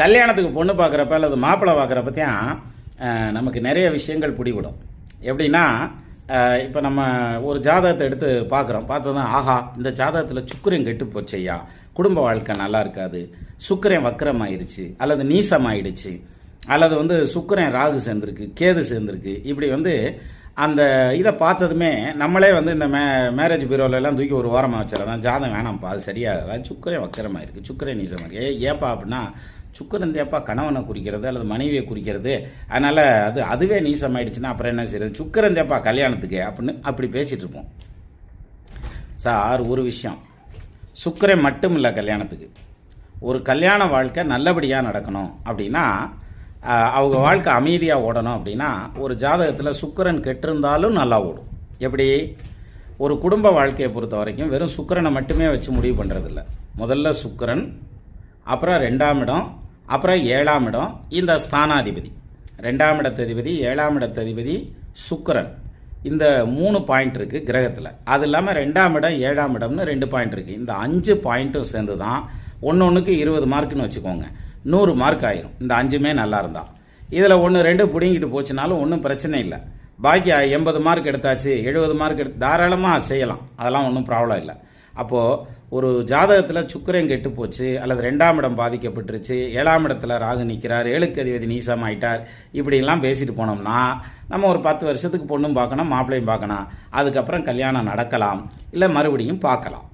கல்யாணத்துக்கு பொண்ணு பார்க்குறப்ப அல்லது மாப்பிள்ளை பார்க்குறப்பத்தையும் நமக்கு நிறைய விஷயங்கள் பிடிவிடும் எப்படின்னா இப்போ நம்ம ஒரு ஜாதகத்தை எடுத்து பார்க்குறோம். பார்த்ததும் ஆஹா இந்த ஜாதகத்தில் சுக்கிரன் கெட்டு போச்சையா குடும்ப வாழ்க்கை நல்லா இருக்காது. சுக்கிரன் வக்கரமாயிருச்சு. அல்லது நீசமாயிடுச்சு. அல்லது வந்து சுக்கரன் ராகு சேர்ந்துருக்கு கேது சேர்ந்துருக்கு. இப்படி வந்து அந்த இதை பார்த்ததுமே நம்மளே வந்து இந்த மே மேரேஜ் பீரோலெல்லாம் தூக்கி ஒரு ஓரமாக வச்சிடறதான் ஜாதகம் வேணாம்ப்பா அது சரியாகாதா. சுக்கரே வக்கரமாக இருக்குது சுக்கரே நீசமாக இருக்குது ஏ ஏப்பா அப்படின்னா சுக்கரன் தேப்பா கணவனை குறிக்கிறது அல்லது மனைவியை குறிக்கிறது. அதனால் அது அதுவே நீசமாயிடுச்சுன்னா அப்புறம் என்ன செய்யறது சுக்கரன் தேப்பா கல்யாணத்துக்கு அப்படின்னு அப்படி பேசிகிட்டு இருப்போம். சார் ஒரு விஷயம். சுக்கரன் மட்டும் இல்லை கல்யாணத்துக்கு. ஒரு கல்யாண வாழ்க்கை நல்லபடியாக நடக்கணும் அப்படின்னா அவங்க வாழ்க்கை அமைதியாக ஓடணும் அப்படின்னா ஒரு ஜாதகத்தில் சுக்கிரன் கெட்டிருந்தாலும் நல்லா ஓடும். எப்படி? ஒரு குடும்ப வாழ்க்கையை பொறுத்த வரைக்கும் வெறும் சுக்கிரனை மட்டுமே வச்சு முடிவு பண்ணுறதில்ல முதல்ல சுக்கரன் அப்புறம் ரெண்டாம் இடம் அப்புறம் ஏழாம் இடம் இந்த ஸ்தானாதிபதி. ரெண்டாம் இடத்ததிபதி ஏழாம் இடத்ததிபதி சுக்கரன். இந்த மூணு பாயிண்ட் இருக்குது கிரகத்தில். அது இல்லாமல் ரெண்டாம் இடம் ஏழாம் இடம்னு ரெண்டு பாயிண்ட் இருக்குது இந்த அஞ்சு பாயிண்ட்டும் சேர்ந்து தான் ஒன்று ஒன்றுக்கு இருபது மார்க்குன்னு வச்சுக்கோங்க. நூறு மார்க் ஆயிரும். இந்த அஞ்சுமே நல்லா இருந்தான் இதில் ஒன்று ரெண்டு பிடுங்கிட்டு போச்சுனாலும் ஒன்றும் பிரச்சனை இல்லை. பாக்கி எண்பது மார்க் எடுத்தாச்சு எழுபது மார்க் எடுத்து தாராளமாக செய்யலாம். அதெல்லாம் ஒன்றும் ப்ராப்ளம் இல்லை. அப்போது ஒரு ஜாதகத்தில் சுக்கிரன் கெட்டு போச்சு அல்லது ரெண்டாம் இடம் பாதிக்கப்பட்டுருச்சு ஏழாம் இடத்துல ராகு நிற்கிறார் ஏழுக்கு அதிபதி நீசம் ஆயிட்டார் இப்படிலாம் பேசிட்டு போனோம்னா நம்ம ஒரு பத்து வருஷத்துக்கு பொண்ணும் பார்க்கணும் மாப்பிள்ளையும் பார்க்கணும். அதுக்கப்புறம் கல்யாணம் நடக்கலாம் இல்லை மறுபடியும் பார்க்கலாம்.